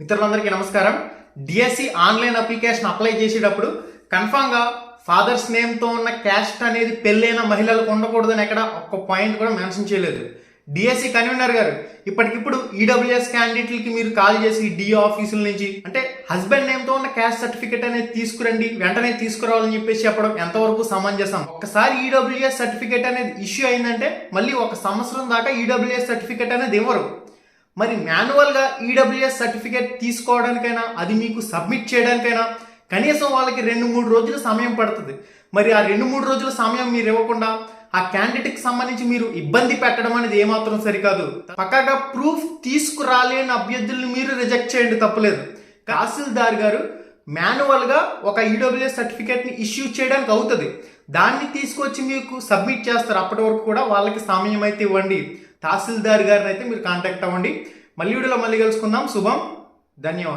మిత్రులందరికీ నమస్కారం. DSC online application apply చేసేటప్పుడు కన్ఫామ్గా ఫాదర్స్ నేమ్తో ఉన్న క్యాస్ట్ అనేది పెళ్ళైన మహిళలకు ఉండకూడదని ఎక్కడ ఒక్క పాయింట్ కూడా మెన్షన్ చేయలేదు. డిఎస్సి కన్వీనర్ గారు ఇప్పటికిప్పుడు ఈడబ్ల్యూఎస్ క్యాండిడేట్లకి మీరు కాల్ చేసి డిఓ ఆఫీసుల నుంచి అంటే హస్బెండ్ నేమ్తో ఉన్న క్యాస్ట్ సర్టిఫికేట్ అనేది తీసుకురండి వెంటనే తీసుకురావాలని చెప్పేసి చెప్పడం ఎంతవరకు సమంజసం? ఒక్కసారి ఈడబ్ల్యూఎస్ సర్టిఫికేట్ అనేది ఇష్యూ అయిందంటే మళ్ళీ ఒక సంవత్సరం దాకా ఈడబ్ల్యూఎస్ సర్టిఫికేట్ అనేది ఇవ్వరు. మరి మాన్యువల్గా ఈడబ్ల్యూఎస్ సర్టిఫికేట్ తీసుకోవడానికైనా అది మీకు సబ్మిట్ చేయడానికైనా కనీసం వాళ్ళకి రెండు మూడు రోజులు సమయం పడుతుంది. మరి ఆ రెండు మూడు రోజుల సమయం మీరు ఇవ్వకుండా ఆ క్యాండిడేట్కి సంబంధించి మీరు ఇబ్బంది పెట్టడం అనేది ఏమాత్రం సరికాదు. పక్కాగా ప్రూఫ్ తీసుకురాలేని అభ్యర్థుల్ని మీరు రిజెక్ట్ చేయండి తప్పలేదు. తహసీల్దార్ గారు మాన్యువల్గా ఒక ఈడబ్ల్యూఎస్ సర్టిఫికేట్ని ఇష్యూ చేయడానికి అవుతుంది. దాన్ని తీసుకొచ్చి మీకు సబ్మిట్ చేస్తారు. అప్పటి వరకు కూడా వాళ్ళకి సమయం అయితే ఇవ్వండి. తహసీల్దార్ గారిని అయితే మీరు కాంటాక్ట్ అవ్వండి. మళ్ళీ వీడియోలో మళ్ళీ కలుసుకుందాం. శుభం. ధన్యవాదాలు.